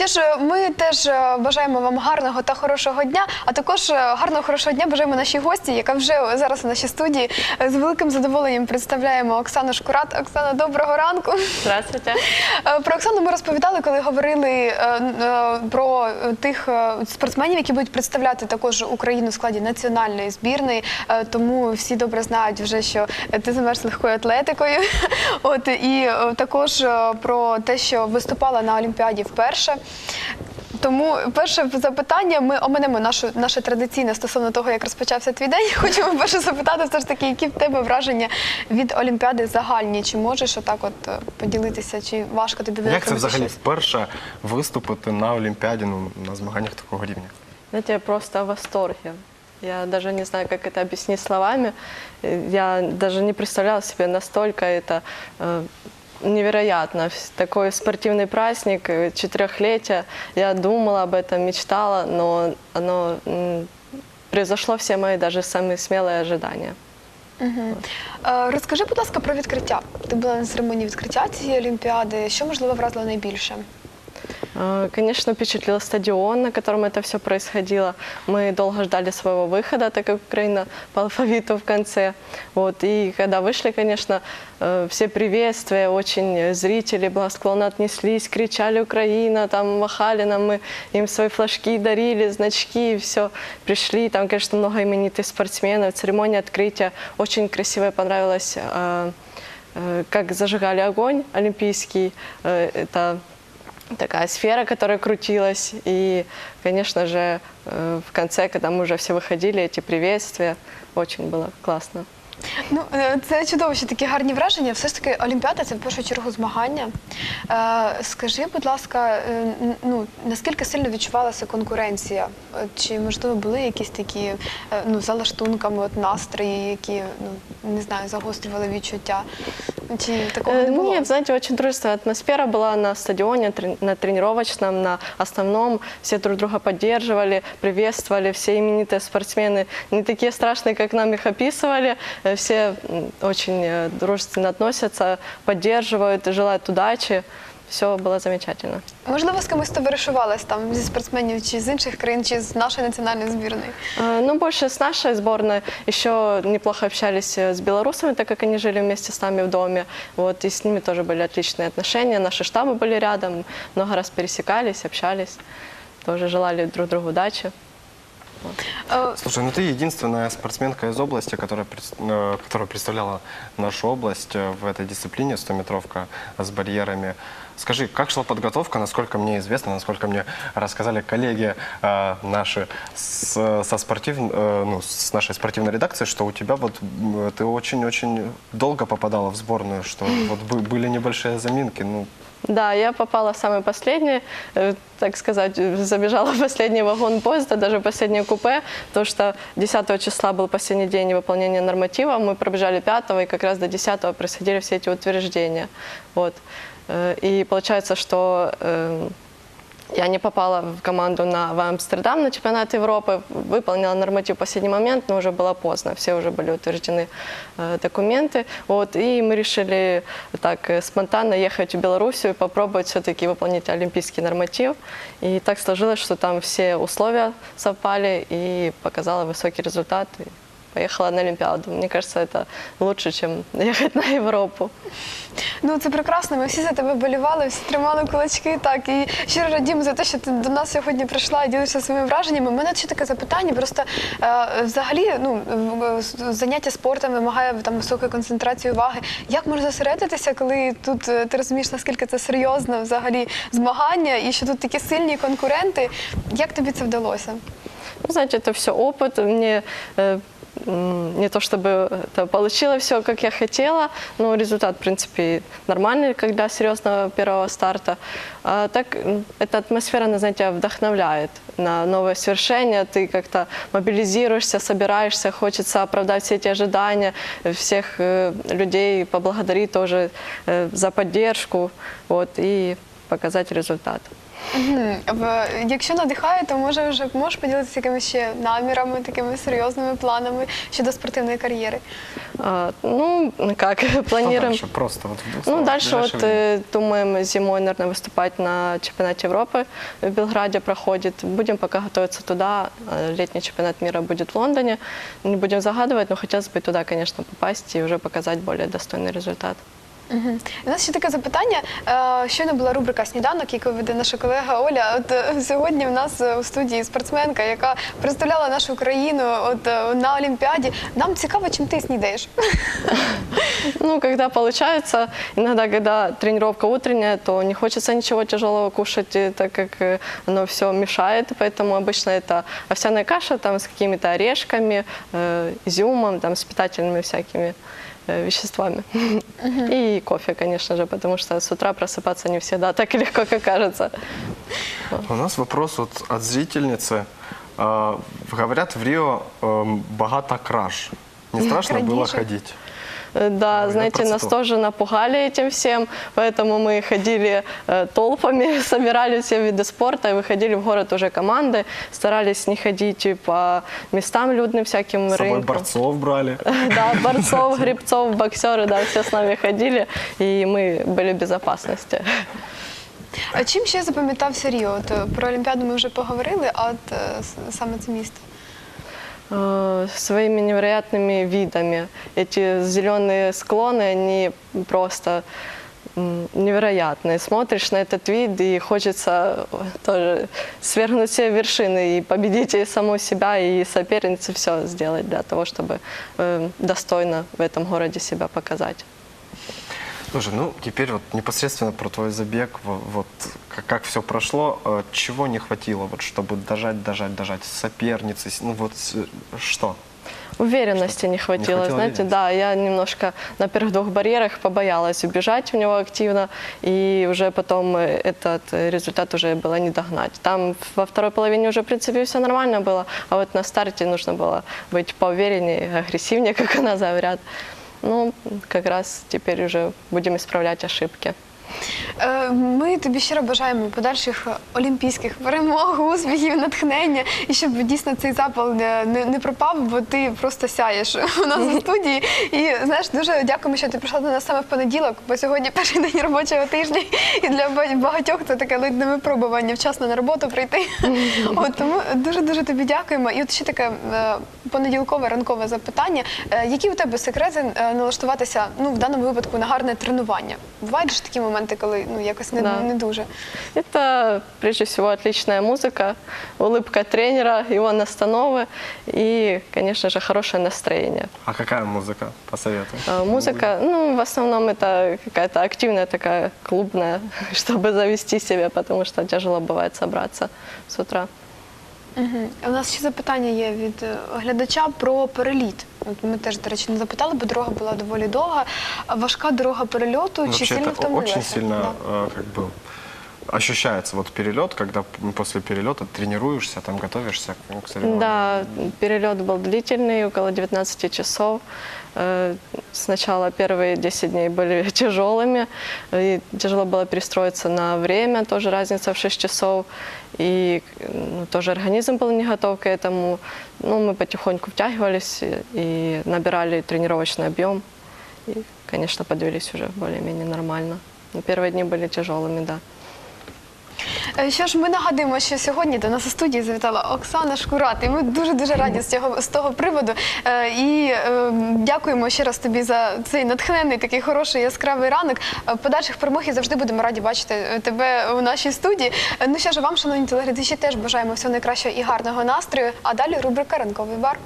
Що ж, ми теж е, бажаємо вам гарного та хорошого дня, а також е, гарного хорошого дня бажаємо нашій гості, яка вже зараз у нашій студії. Е, З великим задоволенням представляємо Оксану Шкурат. Оксана, доброго ранку. Здравствуйте. Про Оксану ми розповідали, коли говорили про тих спортсменів, які будуть представляти також Україну в складі національної збірної. Тому всі добре знають вже, що ти займаєшся легкою атлетикою. От і також про те, що виступала на Олімпіаді вперше. Тому перше запитання ми оминемо нашу наше традиційне стосовно того, як розпочався твій день. Хочемо перше запитати, все ж таки, які в тебе враження від Олімпіади загальні? Чи можеш отак от е, поділитися, чи важко тобі буде Як це робити взагалі щось? вперше виступити на Олімпіаді, ну, на змаганнях такого рівня? Знаете, я просто в восторге. Я даже не знаю, как это объяснить словами. Э, Я даже не представляла себе настолько это э, невероятно. Вс- Такой спортивный праздник, э, четырехлетия. Я думала об этом, мечтала, но оно м, превзошло все мои даже самые смелые ожидания. Е, Розкажи, будь ласка, про відкриття. Ти була на церемонії відкриття цієї олімпіади. Що можливо вразило найбільше? Э, Конечно, впечатлил стадион, на котором это все происходило. Мы долго ждали своего выхода, так как Украина по алфавиту в конце. Вот. И когда вышли, конечно, э, все приветствия, очень э, зрители благосклонно отнеслись, кричали «Украина», там махали нам, мы им свои флажки дарили, значки, все. Пришли, там, конечно, много именитых спортсменов. Церемония открытия очень красивая, понравилась э, э, как зажигали огонь олимпийский. Э, Это такая сфера, которая крутилась. И, конечно же, э, в конце, когда мы уже все выходили, эти приветствия, очень было классно. Ну, е, це чудово, що такі гарні враження. Все ж таки, Олімпіада це в першу чергу змагання. Е, скажи, будь ласка, е, н- ну наскільки сильно відчувалася конкуренція? Е, Чи можливо були якісь такі е, ну за лаштунками, от настрої, які ну не знаю, загострювали відчуття? Чи такого Э, не було? Нет, знаете, очень дружественная атмосфера была на стадионе, трени- на тренировочном, на основном. Все друг друга поддерживали, приветствовали, все именитые спортсмены не такие страшные, как нам их описывали. Э, Все м, очень э, дружественно относятся, поддерживают, желают удачи. Все было замечательно. Можливо, з кимось товаришувалась там зі спортсменів чи з інших країн, чи з нашої національної збірної? Э, Ну, больше с нашей сборной. Еще неплохо общались э, с белорусами, так как они жили вместе с нами в доме. Вот, и с ними тоже были отличные отношения. Наши штабы были рядом, много раз пересекались, общались. Тоже желали друг другу удачи. Е, Слушай, ну ты единственная спортсменка из области, которая, э, которая представляла нашу область э, в этой дисциплине 100-метровка с барьерами. Скажи, как шла подготовка, насколько мне известно, насколько мне рассказали коллеги э, наши с, со спортив, э, ну, с нашей спортивной редакции, что у тебя вот ты очень-очень долго попадала в сборную, что вот бы- были небольшие заминки, ну, Да, я попала в самый последний, э, так сказать, э, забежала в последний вагон поезда, даже в последнее купе, потому что 10 числа был последний день выполнения норматива, мы пробежали 5 и как раз до 10 происходили все эти утверждения. Вот. Э, И получается, что э, я не попала в команду на, в Амстердам на чемпионат Европы, выполнила норматив в последний момент, но уже было поздно, все уже были утверждены э, документы. Вот, и мы решили так э, спонтанно ехать в Белоруссию и попробовать все-таки выполнить олимпийский норматив. И так сложилось, что там все условия совпали и показала высокий результат. И поехала на Олимпиаду. Мне кажется, это лучше, чем ехать на Европу. Ну це прекрасно. Ми всі за тебе болівали, всі тримали кулачки. Так і щиро радіємо за те, що ти до нас сьогодні прийшла і ділишся своїми враженнями. У мене ще таке запитання. Просто е, взагалі, ну в- в- заняття спортом вимагає там високої концентрації уваги. Як можна зосередитися, коли тут е, ти розумієш, наскільки це серйозно взагалі змагання, і що тут такі сильні конкуренти? Як тобі це вдалося? Ну, знаете, это все опыт. Мне э, м, не то чтобы это получило все, как я хотела, но результат, в принципе, нормальный, как для серьезного первого старта. А так, м, эта атмосфера, она, знаете, вдохновляет на новое свершение. Ты как-то мобилизируешься, собираешься, хочется оправдать все эти ожидания, э, всех э, людей поблагодарить тоже э, за поддержку. Вот, и показать результат. Мгм. В- Якщо надихає, то може вже можеш поділитися якимись ще намірами, такими серйозними планами щодо спортивної кар'єри. А, ну, как, Что планируем. дальше? Просто вот в двух Ну, словах, дальше вот ближайшее время. э, думаем зимой, наверное, выступать на чемпионате Европы в Белграде проходит. Будем пока готовиться туда. Э, Летний чемпионат мира будет в Лондоне. Не будем загадывать, но хотелось бы туда, конечно, попасть и уже показать более достойный результат. Мгм. У нас ще таке запитання. Е, Щойно була рубрика Сніданок, яку веде наша колега Оля. От е, сьогодні в нас е, у студії спортсменка, яка представляла нашу країну от е, на Олімпіаді. Нам цікаво, чим ти снідаєш. Ну, когда получается, иногда, когда тренировка утренняя, то не хочется ничего тяжелого кушать, э, так как э, оно все мешает, поэтому обычно это овсяная каша там с какими-то орешками, э, изюмом, там с питательными всякими э, веществами. И кофе, конечно же, потому что с утра просыпаться не всегда так легко, как кажется. У нас вопрос вот от зрительницы. А, Говорят, в Рио эм, богато краж. Не страшно было Крадіжок. ходить? Э, Да, Ой, я знаете, нас процитал. тоже напугали этим всем, поэтому мы ходили э, толпами, собирали все виды спорта и выходили в город уже команды, старались не ходить и по местам людным всяким С собой рынкам. борцов брали. Да, борцов, грибцов, боксеры, да, все с нами ходили, и мы были в безопасности. А чим ще запам'ятався Ріо? От, е, про Олімпіаду ми вже поговорили, а от е, с- саме це місто. Э, Своими невероятными видами. Эти зеленые склоны, они просто м, невероятные. Смотришь на этот вид и хочется э, тоже свергнуть все вершины и победить и саму себя, и соперницу все сделать для того, чтобы э, достойно в этом городе себя показать. Слушай, ну теперь вот непосредственно про твой забег, во- вот как, как все прошло, э, чего не хватило, вот чтобы дожать, дожать, дожать с соперницей, с- ну вот с- что? Уверенности не хватило, хватило знаете, уверенности? да, я немножко на первых двух барьерах побоялась убежать в него активно, и уже потом э, этот э, результат уже было не догнать. Там во второй половине уже, в принципе, все нормально было, а вот на старте нужно было быть поувереннее, агрессивнее, как у нас говорят. Ну, как раз теперь уже будем исправлять ошибки. Е, Ми тобі щиро бажаємо подальших олімпійських перемог, успіхів, натхнення, і щоб дійсно цей запал не, не, не пропав, бо ти просто сяєш у нас у студії. І знаєш, дуже дякуємо, що ти прийшла до нас саме в понеділок, бо сьогодні перший день робочого тижня, і для ба- багатьох це таке ледь не випробування вчасно на роботу прийти. От тому дуже дуже тобі дякуємо. І от ще таке е, понеділкове ранкове запитання: Е, які у тебе секрети е, налаштуватися ну в даному випадку на гарне тренування? Бувають ж такі моменти, коли ну якось не, Да. не дуже. Это, прежде всего, отличная музыка, улыбка тренера, его настановы и, конечно же, хорошее настроение. А какая музыка? Посоветуй. А, Музыка, ну, в основном это какая-то активная такая клубная, чтобы завести себя, потому что тяжело бывает собраться с утра. Угу. У нас ще запитання є від е, глядача про переліт. От ми теж, до речі, не запитали, бо дорога була доволі довга. А Важка дорога перельоту чи Вообще сильно это втомилася? очень сильно Да. э, как бы ощущается вот перелет, когда после перелета тренируешься, там готовишься к соревнованиям. Да, перелет был длительный, около 19 часов. Э, Сначала первые 10 дней были тяжелыми, и тяжело было перестроиться на время, тоже разница в 6 часов. И ну, тоже организм был не готов к этому. Ну, мы потихоньку втягивались и набирали тренировочный объем. И, конечно, подвелись уже более-менее нормально. Но первые дни были тяжелыми, да. Е, Що ж, ми нагадуємо, що сьогодні до нас у студії завітала Оксана Шкурат, і ми дуже дуже раді з цього з того приводу. Е, І е, дякуємо ще раз тобі за цей натхненний, такий хороший яскравий ранок. Подальших перемог і завжди будемо раді бачити тебе у нашій студії. Ну що ж, вам, шановні телеглядачі, теж бажаємо всього найкращого і гарного настрою. А далі рубрика Ранковий бар.